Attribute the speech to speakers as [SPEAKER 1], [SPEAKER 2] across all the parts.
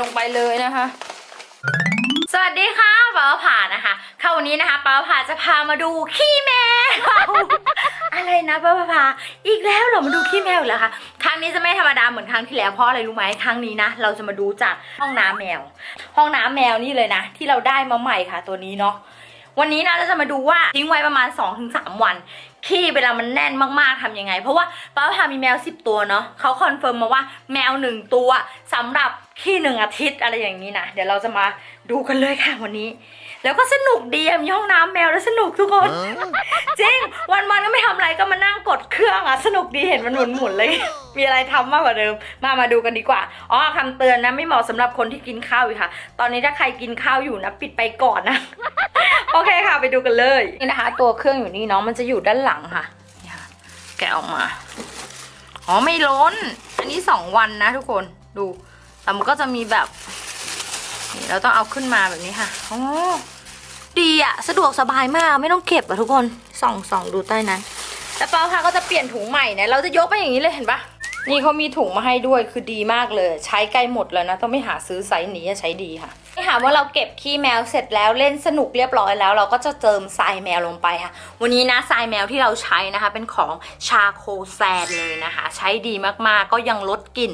[SPEAKER 1] ลงไปเลยนะคะ สวัสดีค่ะป้าผ่านะคะค่ะวันนี้นะคะป้าผ่าจะพามาดูขี้แมวอะไรนะป้าผ่าอีกแล้วเหรอมาดูขี้แมวอีกแล้วค่ะครั้งนี้จะไม่ธรรมดาเหมือนครั้งที่แล้วเพราะอะไรรู้ไหมครั้งนี้นะเราจะมาดูจากห้องน้ำแมว ห้องน้ำแมวนี่เลยนะ ที่เราได้มาใหม่ค่ะ ตัวนี้เนาะ วันนี้นะเราจะมาดูว่าทิ้งไว้ประมาณ 2-3 วัน ขี้เวลามันแน่นมากๆทำยังไง เพราะว่าป้าพามีแมว 10 ตัวเนาะเขาคอนเฟิร์มมาว่าแมว 1 ตัวสำหรับขี้หนึ่งอาทิตย์อะไรอย่างนี้นะเดี๋ยวเราจะมาดูกันเลยค่ะวันนี้ แล้วก็สนุกดีอะมีห้องน้ำแมวแล้วสนุกทุกคน จริง วันๆก็ไม่ทำอะไรก็มานั่งกดเครื่องอะสนุกดีเห็นมันหมุนๆเลยมีอะไรทำมากกว่าเดิม มามาดูกันดีกว่า อ๋อคำเตือนนะไม่เหมาะสำหรับคนที่กินข้าวอยู่ค่ะ ตอนนี้ถ้าใครกินข้าวอยู่นะ ปิดไปก่อนนะ โอเคค่ะ ไปดูกันเลยนี่นะคะ ตัวเครื่องอยู่นี่เนาะมันจะอยู่ด้านหลังค่ะนี่ค่ะ แกะออกมาอ๋อไม่ล้น อันนี้สองวันนะทุกคนดูแต่มันก็จะมีแบบนี่เราต้องเอาขึ้นมาแบบนี้ค่ะโอ๋อดีอะสะดวกสบายมากไม่ต้องเก็บอะทุกคนส่องส่องดูใต้นั้นแล้วเปาค่ะก็จะเปลี่ยนถุงใหม่เนี่ยเราจะยกไปอย่างนี้เลยเห็นปะนี่เขามีถุงมาให้ด้วยคือดีมากเลย ใช้ใกล้หมดแล้วนะ ต้องไม่หาซื้อไซส์นี้อะใช้ดีค่ะ นี่ค่ะว่าเราเก็บขี้แมวเสร็จแล้วเล่นสนุกเรียบร้อยแล้ว เราก็จะเติมทรายแมวลงไปค่ะ วันนี้นะทรายแมวที่เราใช้นะคะ เป็นของชาโคแซนเลยนะคะ ใช้ดีมากๆก็ยังลดกลิ่น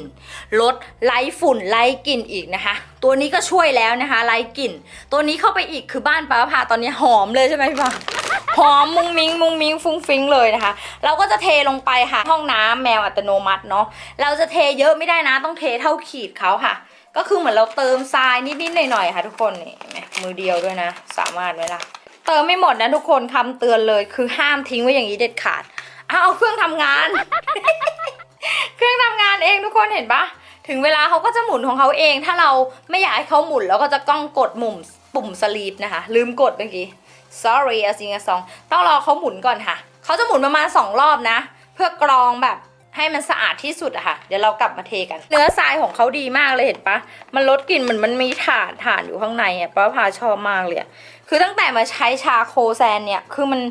[SPEAKER 1] ลดไล่ฝุ่นไล่กลิ่นอีกนะคะ ตัวนี้ก็ช่วยแล้วนะคะ ไล่กลิ่น ตัวนี้เข้าไปอีกคือบ้านป้าพาตอนนี้หอมเลยใช่ไหมพี่ปาหอมมุงมิงมุงมิงฟุ้งฟิ้งเลยนะคะ เราก็จะเทลงไปค่ะห้องน้ำแมวอัตโนมัติเนาะเราจะเทเยอะไม่ได้นะต้องเทเท่าขีดเขาค่ะ ก็คือเหมือนเราเติมทรายนิดๆหน่อยๆค่ะทุกคนนี่เห็นไหมมือเดียวด้วยนะ สามารถไหมล่ะเติมไม่หมดนะทุกคนคำเตือนเลย คือห้ามทิ้งไว้อย่างนี้เด็ดขาดเอาเครื่องทำงาน เครื่องทำงานเองทุกคนเห็นปะถึงเวลาเขาก็จะหมุนของเขาเอง ถ้าเราไม่อยากให้เขาหมุนเราก็จะก้องกดมุมปุ่มสลีปนะคะ ลืมกดเมื่อกี้ sorry อาซิงอาซองต้องรอเขาหมุนก่อนค่ะเขาจะหมุนประมาณ 2 รอบนะ เพื่อกรองแบบ ให้มันสะอาดที่สุดอะค่ะ เดี๋ยวเรากลับมาเทกัน เนื้อทรายของเขาดีมากเลยเห็นปะ มันลดกลิ่นเหมือนมันมีถ่านถ่านอยู่ข้างในอะป้าพาชอบมากเลยคือตั้งแต่มาใช้ชาโคแซนเนี่ย คือมัน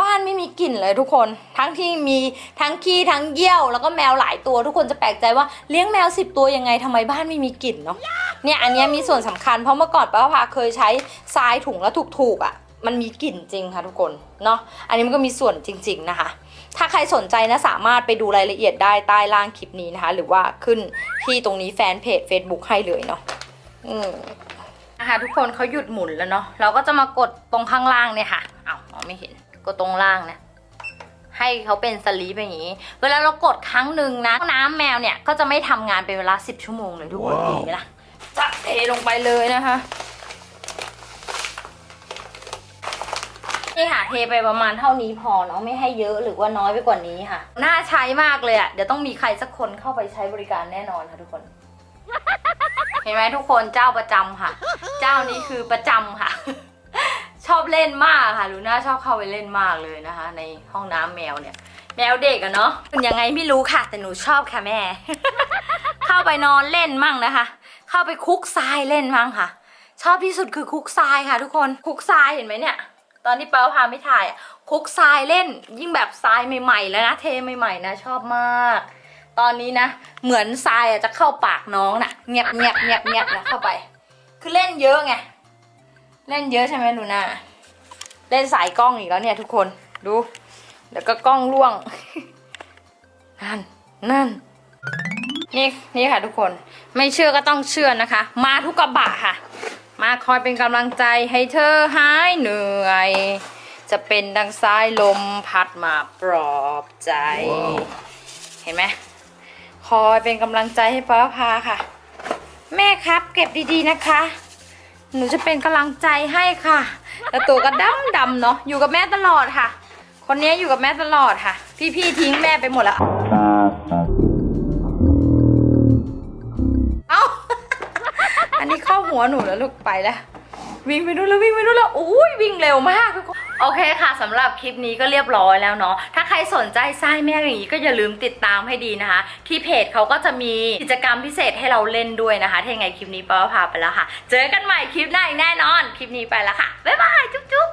[SPEAKER 1] บ้านไม่มีกลิ่นเลยทุกคน ทั้งที่มีทั้งขี้ทั้งเยี่ยว แล้วก็แมวหลายตัวทุกคนจะแปลกใจว่าเลี้ยงแมว10ตัวยังไงทำไมบ้านไม่มีกลิ่นเนาะ เนี่ยอันนี้มีส่วนสำคัญเพราะเมื่อก่อนป้าพาเคยใช้ทรายถุงแล้วถูกๆอะ่ะ มันมีกลิ่นจริงค่ะทุกคนเนาะอันนี้มันก็มีส่วนจริง ๆนะคะ ถ้าใครสนใจนะสามารถไปดูรายละเอียดได้ใต้ล่างคลิปนี้นะคะ หรือว่าขึ้นที่ตรงนี้แฟนเพจ Facebook ให้เลยเนาะอืมนะคะทุกคนเขาหยุดหมุนแล้วเนาะเราก็จะมากดตรงข้างล่างเนี่ยค่ะอ้าวมองไม่เห็นกดตรงล่างนะให้เขาเป็นสลีปอย่างนี้ เวลาเรากดครั้งหนึ่งนะน้ำแมวเนี่ยก็จะไม่ทำงานเป็นเวลา 10 ชั่วโมงเลยทุกคน
[SPEAKER 2] ว้าว
[SPEAKER 1] เห็นไหมล่ะจะเทลงไปเลยนะคะ นี่ค่ะเทไปประมาณเท่านี้พอเนาะไม่ให้เยอะหรือว่าน้อยไปกว่านี้ค่ะ น่าใช้มากเลยอะ่ะเดี๋ยวต้องมีใครสักคนเข้าไปใช้บริการแน่นอนค่ะทุกคน เห็นไหมทุกคนเจ้าประจำค่ะ เจ้านี้คือประจำค่ะ ชอบเล่นมากค่ะลูน่าชอบเข้าไปเล่นมากเลยนะคะ ในห้องน้ำแมวเนี่ย แมวเด็กอะเนาะเป็นยังไงไม่รู้ค่ะ แต่หนูชอบค่ะแม่ เข้าไปนอนเล่นมั่งนะคะ เข้าไปคุกทรายเล่นมั่งค่ะ ชอบที่สุดคือคุกทรายค่ะ ทุกคนคุกทรายเห็นไหมเนี่ย ตอนที่เปาพาไม่ถ่ายอะคุกทรายเล่น ยิ่งแบบทรายใหม่ๆแล้วนะเทใหม่ๆนะชอบมาก ตอนนี้นะ เหมือนทรายจะเข้าปากน้องน่ะเงียบเงียบเงียบเงียบนะเข้าไป คือเล่นเยอะไงเล่นเยอะใช่ไหมลูน่าเล่นสายกล้องอีกแล้วเนี่ยทุกคนดูเดี๋ยวก็กล้องร่วงนั่นนั่นนี่นี่ค่ะทุกคนไม่เชื่อก็ต้องเชื่อนะคะ มาทุกกระบะค่ะ มาคอยเป็นกำลังใจให้เธอหายเหนื่อย จะเป็นดังสายลมพัดมาปลอบใจ เห็นไหมคอยเป็นกำลังใจให้ป้าพาค่ะ แม่ครับเก็บดีๆนะคะ หนูจะเป็นกำลังใจให้ค่ะแล้วตัวก็ดำดำๆเนาะอยู่กับแม่ตลอดค่ะ คนนี้อยู่กับแม่ตลอดค่ะ พี่ๆทิ้งแม่ไปหมดแล้ว หัวหนูแล้วลูกไปแล้ว วิ่งไปนู่นแล้ววิ่งไปนู่นแล้วอุ้ยวิ่งเร็วมากทุกคนโอเคค่ะสำหรับคลิปนี้ก็เรียบร้อยแล้วเนาะถ้าใครสนใจไส้แม่อย่างนี้ก็อย่าลืมติดตามให้ดีนะคะ ที่เพจเขาก็จะมีกิจกรรมพิเศษให้เราเล่นด้วยนะคะถ้ายังไงคลิปนี้ป้าพาไปแล้วค่ะ เจอกันใหม่คลิปหน้าอีกแน่นอน คลิปนี้ไปแล้วค่ะบ๊ายบายจุ๊บจุ๊บ